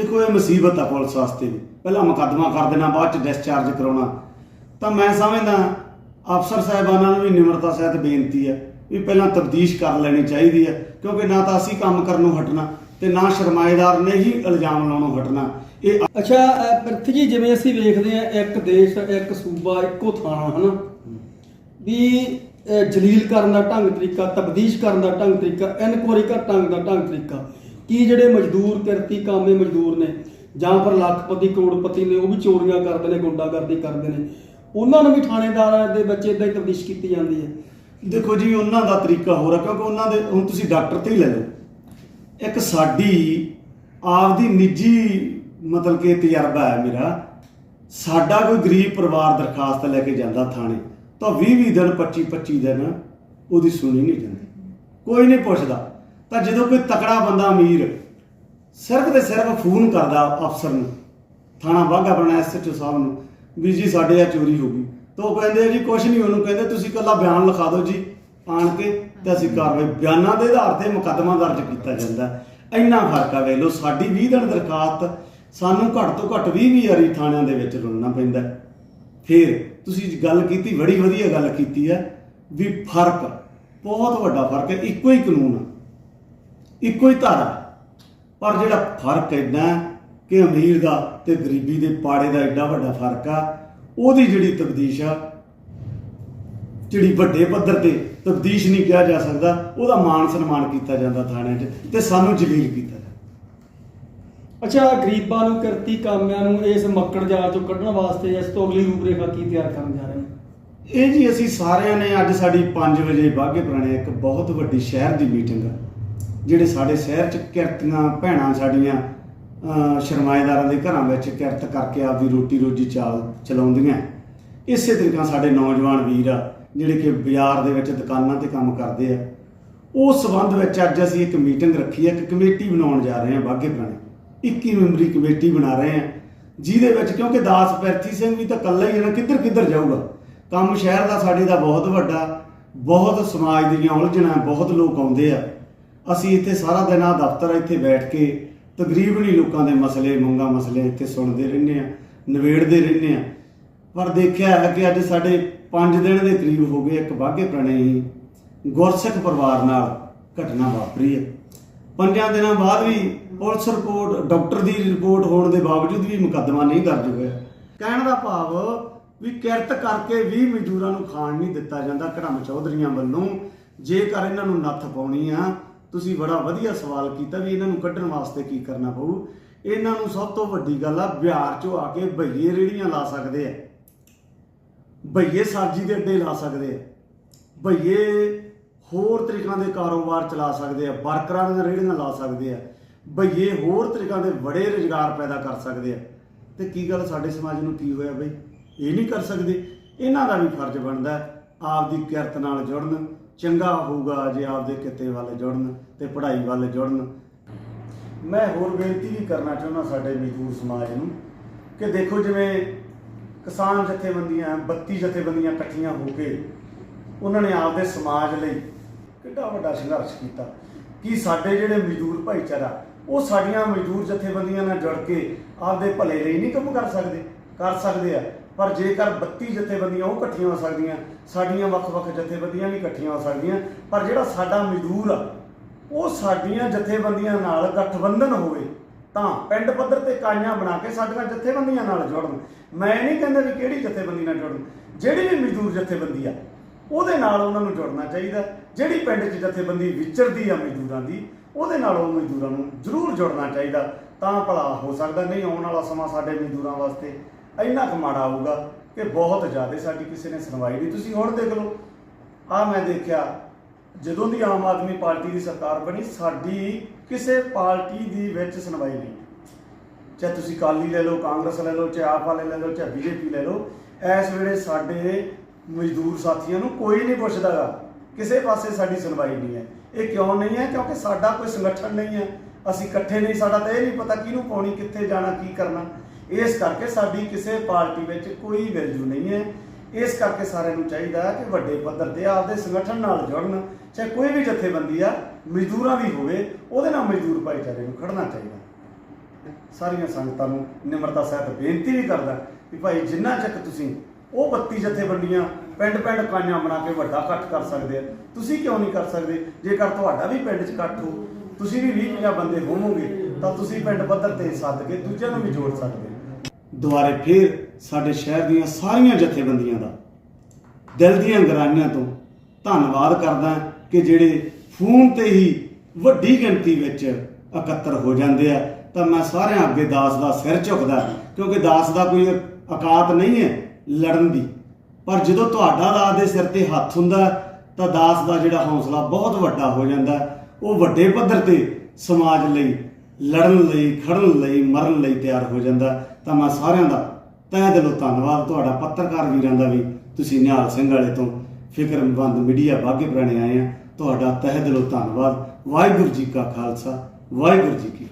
ਦੇਖੋ ਇਹ ਮੁਸੀਬਤ ਆ ਪੁਲਿਸ ਵਾਸਤੇ ਵੀ। ਪਹਿਲਾਂ ਮੁਕੱਦਮਾ ਕਰ ਦੇਣਾ, ਬਾਅਦ ਚ ਡਿਸਚਾਰਜ ਕਰਾਉਣਾ। ਤਾਂ ਮੈਂ ਸਮਝਦਾ ਅਫਸਰ ਸਾਹਿਬਾਨਾਂ ਨੂੰ ਵੀ ਨਿਮਰਤਾ ਸਹਿਤ ਬੇਨਤੀ ਹੈ ਵੀ ਪਹਿਲਾਂ ਤਬਦੀਸ਼ ਕਰ ਲੈਣੀ ਚਾਹੀਦੀ ਹੈ, ਕਿਉਂਕਿ ਨਾ ਤਾਂ ਅਸੀਂ ਕੰਮ ਕਰਨੋਂ ਹਟਣਾ ਤੇ ਨਾ ਸ਼ਰਮਾਏਦਾਰ, ਨੇ ਹੀ ਇਲਜ਼ਾਮ ਲਾਉਣੋਂ ਹਟਣਾ। ਇਹ ਅੱਛਾ ਪ੍ਰਿਥੀ ਜੀ, ਜਿਵੇਂ ਅਸੀਂ ਵੇਖਦੇ ਆ ਇੱਕ ਦੇਸ਼, ਇੱਕ ਸੂਬਾ, ਇੱਕੋ ਥਾਣਾ ਹਨਾ? ਵੀ ਜਲੀਲ ਕਰਨ ਦਾ ਢੰਗ ਤਰੀਕਾ ਤਬਦੀਸ਼ ਕਰਨ ਦਾ ਢੰਗ ਤਰੀਕਾ, ਇਨਕੁਆਰੀ ਕਰ ਢੰਗ ਦਾ ਢੰਗ ਤਰੀਕਾ। ਕੀ ਜਿਹੜੇ ਮਜ਼ਦੂਰ ਕਿਰਤੀ ਕਾਮੇ ਮਜ਼ਦੂਰ ਨੇ, ਜਾਂ ਫਿਰ ਲੱਖਪਤੀ, ਕਰੋੜਪਤੀ ਨੇ, ਉਹ ਵੀ ਚੋਰੀਆਂ ਕਰਦੇ ਨੇ, ਗੁੰਡਾਗਰਦੀ ਕਰਦੇ ਨੇ, ਉਹਨਾਂ ਨੂੰ ਵੀ ਥਾਣੇਦਾਰਾਂ ਦੇ ਵਿੱਚ ਇਦਾਂ ਹੀ ਤਬਦੀਸ਼ ਕੀਤੀ ਜਾਂਦੀ ਹੈ। ਦੇਖੋ ਜੀ, ਉਹਨਾਂ ਦਾ ਤਰੀਕਾ ਹੋਰ ਹੈ ਕਿਉਂਕਿ ਉਹਨਾਂ ਦੇ, ਹੁਣ ਤੁਸੀਂ ਡਾਕਟਰ ਤੇ ਹੀ ਲੈ ਲਓ। ਇੱਕ ਸਾਡੀ ਆਪਦੀ ਨਿੱਜੀ ਮਤਲਬ ਕਿ ਤਜਰਬਾ ਹੈ ਮੇਰਾ, ਸਾਡਾ ਕੋਈ ਗਰੀਬ ਪਰਿਵਾਰ ਦਰਖਾਸਤ ਲੈ ਕੇ ਜਾਂਦਾ ਥਾਣੇ, ਤਾਂ 20 20 ਦਿਨ 25 25 ਦਿਨ ਉਹਦੀ ਸੁਣੀ ਨਹੀਂ ਜਾਂਦੀ। ਕੋਈ ਨਹੀਂ ਪੁੱਛਦਾ। ਤਾਂ ਜਦੋਂ ਕੋਈ ਤਕੜਾ ਬੰਦਾ ਅਮੀਰ ਸਿਰਫ ਤੇ ਸਿਰਫ ਫੋਨ ਕਰਦਾ ਅਫਸਰ ਨੂੰ, ਥਾਣਾ ਬਾਗਾ ਬਣਾ ਐਸਐਚਓ ਸਾਹਿਬ ਨੂੰ, ਵੀ ਜੀ ਸਾਡੇ ਆ ਚੋਰੀ ਹੋ ਗਈ। ਤਾਂ ਉਹ ਕਹਿੰਦੇ ਜੀ, ਕੁਛ ਨਹੀਂ, ਉਹਨੂੰ ਕਹਿੰਦੇ, ਤੁਸੀਂ ਇਕੱਲਾ ਬਿਆਨ ਲਿਖਾ ਦਿਓ ਜੀ ਆਣ ਕੇ ਤੇ ਅਸੀਂ ਕਾਰਵਾਈ ਬਿਆਨਾਂ ਦੇ ਆਧਾਰ ਤੇ ਮੁਕੱਦਮਾ ਦਰਜ ਕੀਤਾ ਜਾਂਦਾ ਇੰਨਾ ਫ਼ਰਕ ਆ, ਵੇਖ ਲਓ, ਸਾਡੀ 20 ਦਿਨ ਦਰਖਾਸਤ ਸਾਨੂੰ ਘੱਟ ਤੋਂ ਘੱਟ 20 20 ਵਾਰੀ ਥਾਣਿਆਂ ਦੇ ਵਿੱਚ ਰੁਲਣਾ ਪੈਂਦਾ ਫਿਰ ਤੁਸੀਂ ਗੱਲ ਕੀਤੀ, ਬੜੀ ਵਧੀਆ ਗੱਲ ਕੀਤੀ ਹੈ, ਵੀ ਫ਼ਰਕ, ਬਹੁਤ ਵੱਡਾ ਫ਼ਰਕ ਹੈ, ਇੱਕੋ ਹੀ ਕਾਨੂੰਨ ਆ। ਇੱਕੋ ਹੀ ਧਾਰਾ ਪਰ ਜਿਹੜਾ ਫ਼ਰਕ ਇੰਨਾ ਹੈ ਕਿ ਅਮੀਰ ਦਾ ਤੇ ਗਰੀਬੀ ਦੇ ਪਾੜੇ ਦਾ ਐਡਾ ਵੱਡਾ ਫ਼ਰਕ ਆ ਉਹਦੀ ਜਿਹੜੀ ਤਬਦੀਸ਼ ਆ ਜਿਹੜੀ ਵੱਡੇ ਪੱਧਰ ਤੇ ਤਬਦੀਸ਼ ਨਹੀਂ ਕਿਹਾ ਜਾ ਸਕਦਾ ਉਹਦਾ ਮਾਣ ਸਨਮਾਨ ਕੀਤਾ ਜਾਂਦਾ ਥਾਣੇ 'ਚ ਤੇ ਸਾਨੂੰ ਜਲੀਲ ਕੀਤਾ ਜਾਂਦਾ। ਅੱਛਾ ਗਰੀਬਾਂ ਨੂੰ ਕਿਰਤੀ ਕਾਮਿਆਂ ਨੂੰ ਇਸ ਮੱਕੜ ਜਾਲ ਚੋਂ ਕੱਢਣ ਵਾਸਤੇ ਇਸ ਤੋਂ ਅਗਲੀ ਰੂਪਰੇਖਾ ਕੀ ਤਿਆਰ ਕਰਨ ਜਾ ਰਹੇ ਨੇ? ਇਹ ਜੀ ਅਸੀਂ ਸਾਰਿਆਂ ਨੇ ਅੱਜ ਸਾਡੀ 5 ਵਜੇ ਬਾਗੇ ਪੁਰਾਣੇ ਇੱਕ ਬਹੁਤ ਵੱਡੀ ਸ਼ਹਿਰ ਦੀ ਮੀਟਿੰਗ ਆ। ਜਿਹੜੇ ਸਾਡੇ ਸ਼ਹਿਰ 'ਚ ਕਿਰਤੀਆਂ ਭੈਣਾਂ ਸਾਡੀਆਂ, ਅਹ ਸ਼ਰਮਾਏਦਾਰਾਂ ਦੇ ਘਰਾਂ ਵਿੱਚ ਕਿਰਤ ਕਰਕੇ ਆਪਦੀ ਰੋਟੀ ਰੋਜੀ ਚਾਲ ਚਲਾਉਂਦੀਆਂ। ਇਸੇ ਤਰੀਕਾ ਸਾਡੇ ਨੌਜਵਾਨ ਵੀਰ ਆ, ਜਿਹੜੇ ਕਿ ਬਾਜ਼ਾਰ ਦੇ ਵਿੱਚ ਦੁਕਾਨਾਂ ਤੇ ਕੰਮ ਕਰਦੇ ਆ। ਉਸ ਸਬੰਧ ਵਿੱਚ ਅੱਜ ਅਸੀਂ ਇੱਕ ਮੀਟਿੰਗ ਰੱਖੀ ਹੈ ਇੱਕ ਕਮੇਟੀ ਬਣਾਉਣ ਜਾ ਰਹੇ ਹਾਂ ਬਾਗੇ ਪੁਰਾਣੇ। 21 ਮੈਂਬਰੀ ਕਮੇਟੀ ਬਣਾ ਰਹੇ ਹਾਂ, ਜਿਹਦੇ ਵਿੱਚ ਕਿਉਂਕਿ ਦਾਸ ਪੈਰਥੀ ਸਿੰਘ ਵੀ ਤਾਂ ਇਕੱਲਾ ਹੀ ਹੈ ਨਾ, ਕਿੱਧਰ ਕਿੱਧਰ ਜਾਊਗਾ? ਕੰਮ ਸ਼ਹਿਰ ਦਾ ਸਾਡੇ ਦਾ ਬਹੁਤ ਵੱਡਾ, ਬਹੁਤ ਸਮਾਜ ਦੀਆਂ ਉਲਝਣਾਂ, ਬਹੁਤ ਲੋਕ ਆਉਂਦੇ ਆ। ਅਸੀਂ ਇੱਥੇ ਸਾਰਾ ਦਿਨ ਆ ਦਫ਼ਤਰ ਇੱਥੇ ਬੈਠ ਕੇ ਤਕਰੀਬਨ ਹੀ ਲੋਕਾਂ ਦੇ ਮਸਲੇ, ਮੰਗਾ ਮਸਲੇ ਇੱਥੇ ਸੁਣਦੇ ਰਹਿੰਦੇ ਆ, ਨਿਬੇੜਦੇ ਰਹਿੰਦੇ ਆ। ਪਰ ਦੇਖਿਆ ਹੈ ਕਿ ਅੱਜ ਸਾਡੇ 5 ਦਿਨ ਦੇ ਕਰੀਬ ਹੋ ਗਏ, ਇੱਕ ਬਾਗੇ ਪੁਰਾਣੇ ਹੀ ਗੁਰਸਿੱਖ ਪਰਿਵਾਰ ਨਾਲ ਘਟਨਾ ਵਾਪਰੀ ਹੈ। ਪੰਜਾਂ ਦਿਨਾਂ ਬਾਅਦ ਵੀ ਪੁਲਿਸ ਰਿਪੋਰਟ, ਡਾਕਟਰ ਦੀ ਰਿਪੋਰਟ ਹੋਣ ਦੇ ਬਾਵਜੂਦ ਵੀ ਮੁਕੱਦਮਾ ਨਹੀਂ ਦਰਜ ਹੋਇਆ। ਕਹਿਣ ਦਾ ਭਾਵ ਵੀ ਕਿਰਤ ਕਰਕੇ ਵੀ ਮਜ਼ਦੂਰਾਂ ਨੂੰ ਖਾਣ ਨਹੀਂ ਦਿੱਤਾ ਜਾਂਦਾ ਘੜਮ ਚੌਧਰੀਆਂ ਵੱਲੋਂ, ਜੇਕਰ ਇਹਨਾਂ ਨੂੰ ਨੱਥ ਪਾਉਣੀ ਆ ਤੁਸੀਂ ਬੜਾ ਵਧੀਆ ਸਵਾਲ ਕੀਤਾ ਵੀ ਇਹਨਾਂ ਨੂੰ ਕੱਢਣ ਵਾਸਤੇ ਕੀ ਕਰਨਾ ਪਊ। ਇਹਨਾਂ ਨੂੰ ਸਭ ਤੋਂ ਵੱਡੀ ਗੱਲ ਆ ਬਿਹਾਰ ਚੋਂ ਆ ਕੇ ਭਈਏ ਰੇੜੀਆਂ ਲਾ ਸਕਦੇ ਆ। ਭਈਏ ਸਬਜ਼ੀ ਦੇ ਅੱਡੇ ਲਾ ਸਕਦੇ ਆ। ਭਈਏ ਹੋਰ ਤਰੀਕਾਂ ਦੇ ਕਾਰੋਬਾਰ ਚਲਾ ਸਕਦੇ ਆ, ਵਰਕਰਾਂ ਦੀਆਂ ਰੇੜੀਆਂ ਲਾ ਸਕਦੇ ਆ। ਭਈਏ ਹੋਰ ਤਰੀਕਾਂ ਦੇ ਬੜੇ ਰੁਜ਼ਗਾਰ ਪੈਦਾ ਕਰ ਸਕਦੇ ਆ। ਤੇ ਕੀ ਗੱਲ ਸਾਡੇ ਸਮਾਜ ਨੂੰ ਕੀ ਹੋਇਆ ਬਈ? ਇਹ ਨਹੀਂ ਕਰ ਸਕਦੇ। ਇਹਨਾਂ ਦਾ ਵੀ ਫਰਜ਼ ਬਣਦਾ ਹੈ ਆਪਦੀ ਕਿਰਤ ਨਾਲ ਜੁੜਨ ਚੰਗਾ ਹੋਊਗਾ ਜੇ ਆਪਦੇ ਕਿੱਤੇ ਵੱਲ ਜੁੜਨ ਤੇ ਪੜ੍ਹਾਈ ਵੱਲ ਜੁੜਨ। ਮੈਂ ਹੋਰ ਬੇਨਤੀ ਵੀ ਕਰਨਾ ਚਾਹੁੰਦਾ ਸਾਡੇ ਮਜ਼ਦੂਰ ਸਮਾਜ ਨੂੰ ਕਿ ਦੇਖੋ ਜਿਵੇਂ ਕਿਸਾਨ ਜਥੇਬੰਦੀਆਂ 32 ਜਥੇਬੰਦੀਆਂ ਇਕੱਠੀਆਂ ਹੋ ਕੇ ਉਹਨਾਂ ਨੇ ਆਪਦੇ ਸਮਾਜ ਲਈ ਕਿੰਨਾ ਵੱਡਾ ਸੰਘਰਸ਼ ਕੀਤਾ ਕਿ ਸਾਡੇ ਜਿਹੜੇ ਮਜ਼ਦੂਰ ਭਾਈਚਾਰਾ, ਉਹ ਸਾਡੀਆਂ ਮਜ਼ਦੂਰ ਜਥੇਬੰਦੀਆਂ ਨਾਲ ਜੁੜ ਕੇ ਆਪਦੇ ਭਲੇ ਲਈ ਨਹੀਂ ਕੰਮ ਕਰ ਸਕਦੇ ਕਰ ਸਕਦੇ ਆ। ਪਰ ਜੇਕਰ 32 ਜਥੇਬੰਦੀਆਂ ਉਹ ਇਕੱਠੀਆਂ ਹੋ ਸਕਦੀਆਂ, ਸਾਡੀਆਂ ਵੱਖ-ਵੱਖ ਜਥੇਬੰਦੀਆਂ ਵੀ ਇਕੱਠੀਆਂ ਹੋ ਸਕਦੀਆਂ, ਪਰ ਜਿਹੜਾ ਸਾਡਾ ਮਜ਼ਦੂਰ ਆ, ਉਹ ਸਾਡੀਆਂ ਜਥੇਬੰਦੀਆਂ ਨਾਲ ਗਠਬੰਧਨ ਹੋਵੇ, ਤਾਂ ਪਿੰਡ ਪੱਧਰ ਤੇ ਕਾਈਆਂ ਬਣਾ ਕੇ ਸਾਡੀਆਂ ਜਥੇਬੰਦੀਆਂ ਨਾਲ ਜੁੜਨ। ਮੈਂ ਨਹੀਂ ਕਹਿੰਦਾ ਵੀ ਕਿਹੜੀ ਜਥੇਬੰਦੀ ਨਾਲ ਜੁੜਨ, ਜਿਹੜੀ ਵੀ ਮਜ਼ਦੂਰ ਜਥੇਬੰਦੀ ਆ, ਉਹਦੇ ਨਾਲ ਉਹਨਾਂ ਨੂੰ ਜੁੜਨਾ ਚਾਹੀਦਾ। ਜਿਹੜੀ ਪਿੰਡ 'ਚ ਜਥੇਬੰਦੀ ਵਿਚਰਦੀ ਆ ਮਜ਼ਦੂਰਾਂ ਦੀ, ਉਹਦੇ ਨਾਲ ਉਹ ਮਜ਼ਦੂਰਾਂ ਨੂੰ ਜ਼ਰੂਰ ਜੁੜਨਾ ਚਾਹੀਦਾ, ਤਾਂ ਭਲਾ ਹੋ ਸਕਦਾ, ਨਹੀਂ ਆਉਣ ਵਾਲਾ ਸਮਾਂ ਸਾਡੇ ਮਜ਼ਦੂਰਾਂ ਵਾਸਤੇ। ਇੰਨਾ ਕੁ ਮਾੜਾ ਆਊਗਾ ਕਿ ਬਹੁਤ ਜ਼ਿਆਦਾ ਸਾਡੀ ਕਿਸੇ ਨੇ ਸੁਣਵਾਈ ਨਹੀਂ। ਤੁਸੀਂ ਹੁਣ ਦੇਖ ਲਓ ਆ ਮੈਂ ਦੇਖਿਆ, ਜਦੋਂ ਦੀ ਆਮ ਆਦਮੀ ਪਾਰਟੀ ਦੀ ਸਰਕਾਰ ਬਣੀ, ਸਾਡੀ ਕਿਸੇ ਪਾਰਟੀ ਦੀ ਵਿੱਚ ਸੁਣਵਾਈ ਨਹੀਂ। ਚਾਹੇ ਤੁਸੀਂ ਕਾਲੀ ਲੈ ਲਓ, ਕਾਂਗਰਸ ਲੈ ਲਓ, ਚਾਹੇ ਆਪ ਵਾਲੇ ਲੈ ਲਓ, ਚਾਹੇ ਬੀਜੇਪੀ ਲੈ ਲਓ, ਇਸ ਵੇਲੇ ਸਾਡੇ ਮਜ਼ਦੂਰ ਸਾਥੀਆਂ ਨੂੰ ਕੋਈ ਨਹੀਂ ਪੁੱਛਦਾਗਾ, ਕਿਸੇ ਪਾਸੇ ਸਾਡੀ ਸੁਣਵਾਈ ਨਹੀਂ ਹੈ। ਇਹ ਕਿਉਂ ਨਹੀਂ ਹੈ? ਕਿਉਂਕਿ ਸਾਡਾ ਕੋਈ ਸੰਗਠਨ ਨਹੀਂ ਹੈ। ਅਸੀਂ ਇਕੱਠੇ ਨਹੀਂ, ਸਾਡਾ ਤਾਂ ਇਹ ਨਹੀਂ ਪਤਾ ਕਿਹਨੂੰ ਪਾਉਣੀ, ਕਿੱਥੇ ਜਾਣਾ, ਕੀ ਕਰਨਾ। ਇਸ ਕਰਕੇ ਸਾਡੀ ਕਿਸੇ ਪਾਰਟੀ ਵਿੱਚ ਕੋਈ ਵੈਲਿਊ ਨਹੀਂ ਹੈ। ਇਸ ਕਰਕੇ ਸਾਰਿਆਂ ਨੂੰ ਚਾਹੀਦਾ ਹੈ ਕਿ ਵੱਡੇ ਪੱਧਰ ਤੇ ਆਪਦੇ ਸੰਗਠਨ ਨਾਲ ਜੁੜਨ, ਚਾਹੇ ਕੋਈ ਵੀ ਜਥੇਬੰਦੀ ਆ, ਮਜ਼ਦੂਰਾਂ ਦੀ ਹੋਵੇ, ਉਹਦੇ ਨਾਲ ਮਜ਼ਦੂਰ ਭਾਈਚਾਰੇ ਨੂੰ ਖੜਨਾ ਚਾਹੀਦਾ। ਸਾਰੀਆਂ ਸੰਗਤਾਂ ਨੂੰ ਨਿਮਰਤਾ ਸਹਿਤ ਬੇਨਤੀ ਵੀ ਕਰਦਾ ਕਿ ਭਾਈ ਜਿੰਨਾ ਚੱਕ ਤੁਸੀਂ ਉਹ 32 ਜਥੇਬੰਦੀਆਂ ਪਿੰਡ ਪਿੰਡ ਕਾਈਆਂ ਬਣਾ ਕੇ ਵੱਡਾ ਇਕੱਠ ਕਰ ਸਕਦੇ ਆ, ਤੁਸੀਂ ਕਿਉਂ ਨਹੀਂ ਕਰ ਸਕਦੇ? ਜੇਕਰ ਤੁਹਾਡਾ ਵੀ ਪਿੰਡ 'ਚ ਇਕੱਠ ਹੋ, ਤੁਸੀਂ ਵੀ 20 50 ਬੰਦੇ ਹੋਵੋਗੇ, ਤਾਂ ਤੁਸੀਂ ਪਿੰਡ ਪੱਧਰ ਤੇ ਸੱਦ ਕੇ ਦੂਜਿਆਂ ਨੂੰ ਵੀ ਜੋੜ ਸਕਦੇ ਹੋ। ਦੁਆਰੇ ਫਿਰ ਸਾਡੇ ਸ਼ਹਿਰ ਦੀਆਂ ਸਾਰੀਆਂ ਜਥੇਬੰਦੀਆਂ ਦਾ ਦਿਲ ਦੀਆਂ ਗਰਾਈਆਂ ਤੋਂ ਧੰਨਵਾਦ ਕਰਦਾ ਕਿ ਜਿਹੜੇ ਫੋਨ ਤੇ ਹੀ ਵੱਡੀ ਗਿਣਤੀ ਵਿੱਚ ਇਕੱਤਰ ਹੋ ਜਾਂਦੇ ਆ, ਤਾਂ ਮੈਂ ਸਾਰਿਆਂ ਅੱਗੇ ਦਾਸ ਦਾ ਸਿਰ ਝੁਕਦਾ ਕਿਉਂਕਿ ਦਾਸ ਦਾ ਕੋਈ ਔਕਾਤ ਨਹੀਂ ਹੈ ਲੜਨ ਦੀ। ਪਰ ਜਦੋਂ ਤੁਹਾਡਾ ਦਾਸ ਦੇ ਸਿਰ ਤੇ ਹੱਥ ਹੁੰਦਾ ਤਾਂ ਦਾਸ ਦਾ ਜਿਹੜਾ ਹੌਸਲਾ ਬਹੁਤ ਵੱਡਾ ਹੋ ਜਾਂਦਾ ਉਹ ਵੱਡੇ ਪੱਧਰ ਤੇ ਸਮਾਜ ਲਈ ਲੜਨ ਲਈ, ਖੜਨ ਲਈ, ਮਰਨ ਲਈ ਤਿਆਰ ਹੋ ਜਾਂਦਾ ਤਾਂ ਮੈਂ ਸਾਰਿਆਂ ਦਾ ਤਹਿ ਦਿਲੋਂ ਧੰਨਵਾਦ ਤੁਹਾਡਾ ਪੱਤਰਕਾਰ ਵੀਰਾਂ ਦਾ ਵੀ, ਤੁਸੀਂ ਨਿਹਾਲ ਸਿੰਘ ਵਾਲੇ ਤੋਂ ਫਿਕਰਮੰਦ ਮੀਡੀਆ ਬਾਗੇ ਪੁਰਾਣੇ ਆਏ ਆ, ਤੁਹਾਡਾ ਤਹਿ ਦਿਲੋਂ ਧੰਨਵਾਦ। ਵਾਹਿਗੁਰੂ ਜੀ ਕਾ ਖਾਲਸਾ, ਵਾਹਿਗੁਰੂ ਜੀ ਕੀ